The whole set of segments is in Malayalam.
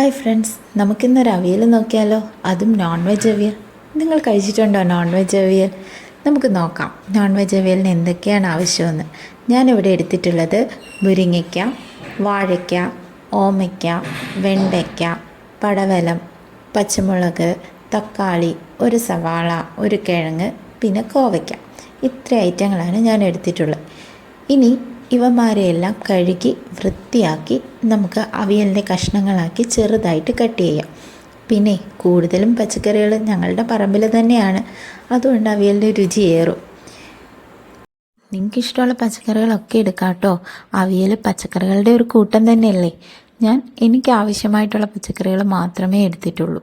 ഹായ് ഫ്രണ്ട്സ് നമുക്കിന്നൊരു അവിയൽ നോക്കിയാലോ? അതും നോൺ വെജ് അവിയൽ. നിങ്ങൾ കഴിച്ചിട്ടുണ്ടോ നോൺ വെജ് അവിയൽ? നമുക്ക് നോക്കാം. നോൺ വെജ് അവിയലിന് എന്തൊക്കെയാണ് ആവശ്യമെന്ന്. ഞാനിവിടെ എടുത്തിട്ടുള്ളത് മുരിങ്ങയ്ക്ക വാഴയ്ക്ക ഓമയ്ക്ക വെണ്ടയ്ക്ക പടവലം പച്ചമുളക് തക്കാളി ഒരു സവാള ഒരു കിഴങ്ങ് പിന്നെ കോവയ്ക്ക. ഇത്ര ഐറ്റങ്ങളാണ് ഞാൻ എടുത്തിട്ടുള്ളത്. ഇനി ഇവന്മാരെയെല്ലാം കഴുകി വൃത്തിയാക്കി നമുക്ക് അവിയലിന്റെ കഷ്ണങ്ങളാക്കി ചെറുതായിട്ട് കട്ട് ചെയ്യാം. പിന്നെ കൂടുതലും പച്ചക്കറികൾ ഞങ്ങളുടെ പറമ്പിൽ തന്നെയാണ്. അതുകൊണ്ട് അവിയലിന്റെ രുചി ഏറും. നിങ്ങൾക്ക് ഇഷ്ടമുള്ള പച്ചക്കറികളൊക്കെ എടുക്കാം കേട്ടോ അവിയൽ പച്ചക്കറികളുടെ ഒരു കൂട്ടം തന്നെയല്ലേ? ഞാൻ എനിക്ക് ആവശ്യമായിട്ടുള്ള പച്ചക്കറികൾ മാത്രമേ എടുത്തിട്ടുള്ളൂ.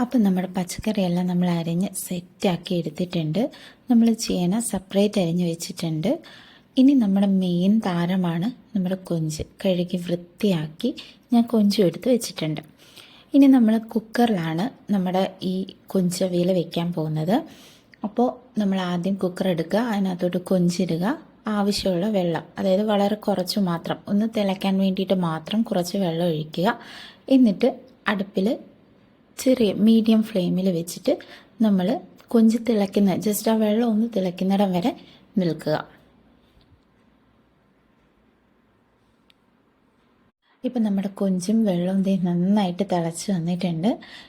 അപ്പം നമ്മുടെ പച്ചക്കറിയെല്ലാം നമ്മൾ അരിഞ്ഞ് സെറ്റാക്കി എടുത്തിട്ടുണ്ട്. നമ്മൾ ചേന സെപ്പറേറ്റ് അരിഞ്ഞ് വെച്ചിട്ടുണ്ട്. ഇനി നമ്മുടെ മെയിൻ താരമാണ് നമ്മുടെ കൊഞ്ച്. കഴുകി വൃത്തിയാക്കി ഞാൻ കൊഞ്ചും എടുത്ത് വെച്ചിട്ടുണ്ട്. ഇനി നമ്മൾ കുക്കറിലാണ് നമ്മുടെ ഈ കൊഞ്ചവിയിൽ വെക്കാൻ പോകുന്നത്. അപ്പോൾ നമ്മൾ ആദ്യം കുക്കർ എടുക്കുക അതിനകത്തോട്ട് കൊഞ്ചിടുക ആവശ്യമുള്ള വെള്ളം അതായത് വളരെ കുറച്ച് മാത്രം ഒന്ന് തിളയ്ക്കാൻ വേണ്ടിയിട്ട് മാത്രം കുറച്ച് വെള്ളം ഒഴിക്കുക. എന്നിട്ട് അടുപ്പിൽ ചെറിയ മീഡിയം ഫ്ലെയിമിൽ വെച്ചിട്ട് നമ്മൾ കൊഞ്ച് തിളയ്ക്കുന്ന ജസ്റ്റ് ആ വെള്ളം ഒന്ന് തിളയ്ക്കുന്നിടം വരെ നിൽക്കുക. ഇപ്പം നമ്മുടെ കൊഞ്ചും വെള്ളവും ദേ നന്നായിട്ട് തിളച്ച് വന്നിട്ടുണ്ട്.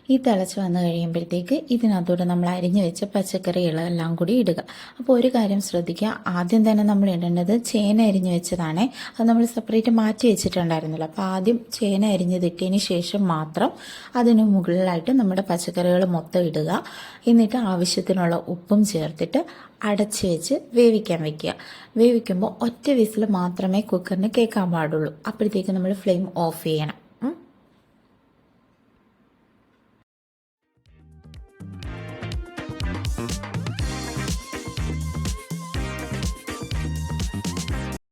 ഈ തിളച്ച് വന്നു കഴിയുമ്പോഴത്തേക്ക് ഇതിനകത്തോട്ട് നമ്മൾ അരിഞ്ഞു വെച്ച പച്ചക്കറികളെല്ലാം കൂടി ഇടുക. അപ്പോൾ ഒരു കാര്യം ശ്രദ്ധിക്കുക. ആദ്യം തന്നെ നമ്മൾ ഇടേണ്ടത് ചേന അരിഞ്ഞു വെച്ചതാണ്. അത് നമ്മൾ സെപ്പറേറ്റ് മാറ്റി വെച്ചിട്ടുണ്ടായിരുന്നല്ലോ. അപ്പോൾ ആദ്യം ചേന അരിഞ്ഞതിട്ടതിന് ശേഷം മാത്രം അതിന് മുകളിലായിട്ട് നമ്മുടെ പച്ചക്കറികൾ മൊത്തം ഇടുക. എന്നിട്ട് ആവശ്യത്തിനുള്ള ഉപ്പും ചേർത്തിട്ട് അടച്ച് വെച്ച് വേവിക്കാൻ വെക്കുക. വേവിക്കുമ്പോൾ ഒറ്റ വിസിൽ മാത്രമേ കുക്കറിന് കേൾക്കാൻ പാടുള്ളൂ. അപ്പോഴത്തേക്ക് നമ്മൾ ഫ്ലെയിം ഓഫ് ചെയ്യണം.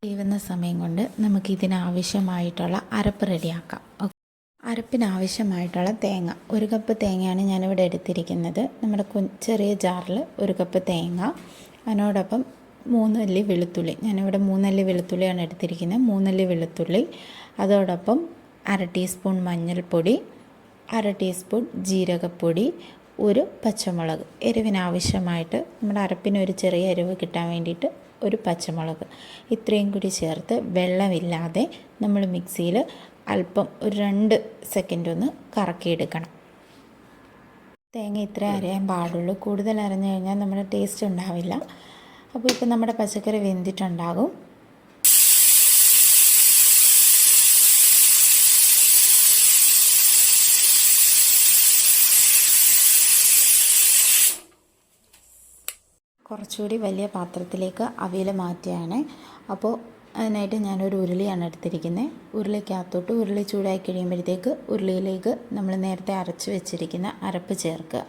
വേവുന്ന സമയം കൊണ്ട് നമുക്ക് ഇതിനാവശ്യമായിട്ടുള്ള അരപ്പ് റെഡിയാക്കാം ഓ- അരപ്പിന് ആവശ്യമായിട്ടുള്ള തേങ്ങ. ഒരു കപ്പ് തേങ്ങയാണ് ഞാനിവിടെ എടുത്തിരിക്കുന്നത്. നമ്മുടെ കു ചെറിയ ജാറിൽ ഒരു കപ്പ് തേങ്ങ. അതിനോടൊപ്പം മൂന്നല്ലി വെളുത്തുള്ളി. ഞാനിവിടെ മൂന്നല്ലി വെളുത്തുള്ളിയാണ് എടുത്തിരിക്കുന്നത്. മൂന്നല്ലി വെളുത്തുള്ളി. അതോടൊപ്പം അര ടീസ്പൂൺ മഞ്ഞൾപ്പൊടി അര ടീസ്പൂൺ ജീരകപ്പൊടി ഒരു പച്ചമുളക്. എരിവിനാവശ്യമായിട്ട് നമ്മുടെ അരപ്പിന് ഒരു ചെറിയ എരിവ് കിട്ടാൻ വേണ്ടിയിട്ട് ഒരു പച്ചമുളക്. ഇത്രയും കൂടി ചേർത്ത് വെള്ളമില്ലാതെ നമ്മൾ മിക്സിയിൽ അല്പം ഒരു രണ്ട് സെക്കൻഡ് ഒന്ന് കറക്കിയെടുക്കണം. തേങ്ങ ഇത്ര അരയാൻ പാടുള്ളൂ. കൂടുതൽ അരഞ്ഞു കഴിഞ്ഞാൽ നമ്മുടെ ടേസ്റ്റ് ഉണ്ടാവില്ല. അപ്പോൾ ഇപ്പോൾ നമ്മുടെ പച്ചക്കറി വെന്തിട്ടുണ്ടാകും. കുറച്ചുകൂടി വലിയ പാത്രത്തിലേക്ക് അവിയൽ മാറ്റിയാണ് അപ്പോൾ അതിനായിട്ട് ഞാനൊരു ഉരുളിയാണ് എടുത്തിരിക്കുന്നത്. ഉരുളിക്കകത്തോട്ട് ഉരുളി ചൂടായി കഴിയുമ്പോഴത്തേക്ക് ഉരുളിയിലേക്ക് നമ്മൾ നേരത്തെ അരച്ച് വെച്ചിരിക്കുന്ന അരപ്പ് ചേർക്കുക.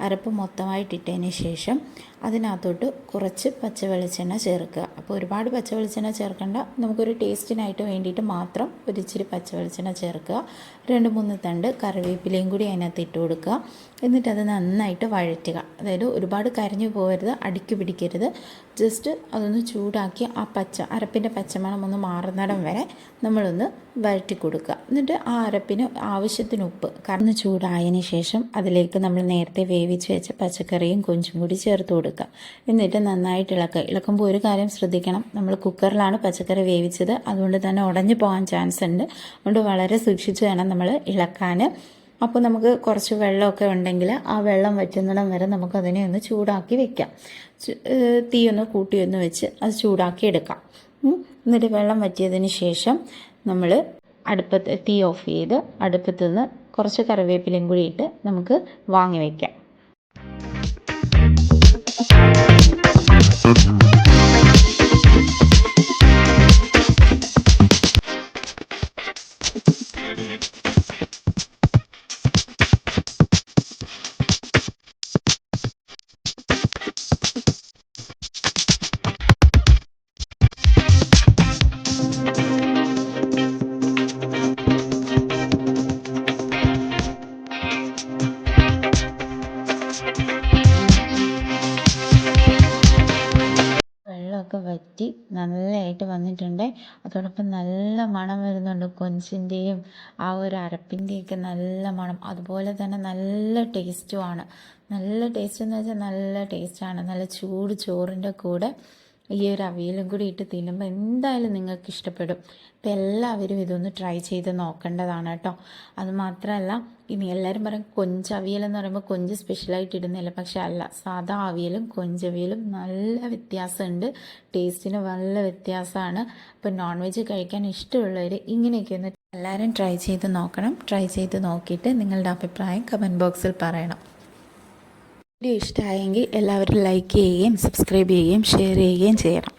അരപ്പ് മൊത്തമായിട്ടിട്ടതിന് ശേഷം അതിനകത്തോട്ട് കുറച്ച് പച്ച വെളിച്ചെണ്ണ ചേർക്കുക. അപ്പോൾ ഒരുപാട് പച്ച വെളിച്ചെണ്ണ ചേർക്കേണ്ട. നമുക്കൊരു ടേസ്റ്റിനായിട്ട് വേണ്ടിയിട്ട് മാത്രം ഒരു ഇച്ചിരി പച്ച വെളിച്ചെണ്ണ ചേർക്കുക. രണ്ട് മൂന്ന് തണ്ട് കറിവേപ്പിലയും കൂടി അതിനകത്ത് ഇട്ട് കൊടുക്കുക. എന്നിട്ട് അത് നന്നായിട്ട് വഴറ്റുക. അതായത് ഒരുപാട് കരിഞ്ഞു പോകരുത് അടുക്കി പിടിക്കരുത്. ജസ്റ്റ് അതൊന്ന് ചൂടാക്കി ആ പച്ച അരപ്പിന്റെ പച്ചമണം ഒന്ന് മാറുന്നിടം വരെ നമ്മളൊന്ന് വഴറ്റി കൊടുക്കുക. എന്നിട്ട് ആ അരപ്പിന് ആവശ്യത്തിന് ഉപ്പ്. കറന്ന് ചൂടായതിന് ശേഷം അതിലേക്ക് നമ്മൾ നേരത്തെ വേവിച്ച് വെച്ച പച്ചക്കറിയും കൊഞ്ചും കൂടി ചേർത്ത് കൊടുക്കുക. എന്നിട്ട് നന്നായിട്ട് ഇളക്കുക ഇളക്കുമ്പോൾ ഒരു കാര്യം ശ്രദ്ധിക്കണം. നമ്മൾ കുക്കറിലാണ് പച്ചക്കറി വേവിച്ചത്. അതുകൊണ്ട് തന്നെ ഉടഞ്ഞു പോകാൻ ചാൻസ് ഉണ്ട്. അതുകൊണ്ട് വളരെ സൂക്ഷിച്ച് വേണം നമ്മൾ ഇളക്കാൻ. അപ്പോൾ നമുക്ക് കുറച്ച് വെള്ളമൊക്കെ ഉണ്ടെങ്കിൽ ആ വെള്ളം വറ്റുന്നിടം വരെ നമുക്കതിനെ ഒന്ന് ചൂടാക്കി വെക്കാം. തീ ഒന്ന് കൂട്ടി ഒന്ന് വെച്ച് അത് ചൂടാക്കി എടുക്കാം. എന്നിട്ട് വെള്ളം വറ്റിയതിന് ശേഷം നമ്മൾ അടുപ്പത്ത് തീ ഓഫ് ചെയ്ത് അടുപ്പത്ത് നിന്ന് കുറച്ച് കറിവേപ്പിലയും കൂടി ഇട്ട് നമുക്ക് വാങ്ങി വയ്ക്കാം Thank you. വെള്ളമൊക്കെ വറ്റി നല്ലതായിട്ട് വന്നിട്ടുണ്ട്. അതോടൊപ്പം നല്ല മണം വരുന്നുണ്ട് കൊഞ്ചിന്റെയും ആ ഒരു അരപ്പിന്റെയൊക്കെ നല്ല മണം. അതുപോലെ തന്നെ നല്ല ടേസ്റ്റുമാണ് നല്ല ടേസ്റ്റ് എന്ന് വെച്ചാൽ നല്ല ടേസ്റ്റാണ് നല്ല ചൂട് ചോറിന്റെ കൂടെ ഈ ഒരു അവിയലും കൂടി ഇട്ട് തിന്നുമ്പോൾ എന്തായാലും നിങ്ങൾക്ക് ഇഷ്ടപ്പെടും. അപ്പോൾ എല്ലാവരും ഇതൊന്ന് ട്രൈ ചെയ്ത് നോക്കേണ്ടതാണ് കേട്ടോ. അതുമാത്രമല്ല ഇനി എല്ലാവരും പറയും കൊഞ്ച് അവിയലെന്ന് പറയുമ്പോൾ കൊഞ്ച് സ്പെഷ്യലായിട്ട് ഇടുന്നില്ല പക്ഷെ അല്ല സാധാ അവിയലും കൊഞ്ചവിയലും നല്ല വ്യത്യാസമുണ്ട്. ടേസ്റ്റിന് നല്ല വ്യത്യാസമാണ്. അപ്പോൾ നോൺ വെജ് കഴിക്കാൻ ഇഷ്ടമുള്ളവർ ഇങ്ങനെയൊക്കെ ഒന്ന് എല്ലാവരും ട്രൈ ചെയ്ത് നോക്കണം. ട്രൈ ചെയ്ത് നോക്കിയിട്ട് നിങ്ങളുടെ അഭിപ്രായം കമന്റ് ബോക്സിൽ പറയണം. വീഡിയോ ഇഷ്ടമായെങ്കിൽ എല്ലാവരും ലൈക്ക് ചെയ്യുകയും സബ്സ്ക്രൈബ് ചെയ്യുകയും ഷെയർ ചെയ്യുകയും ചെയ്യണം.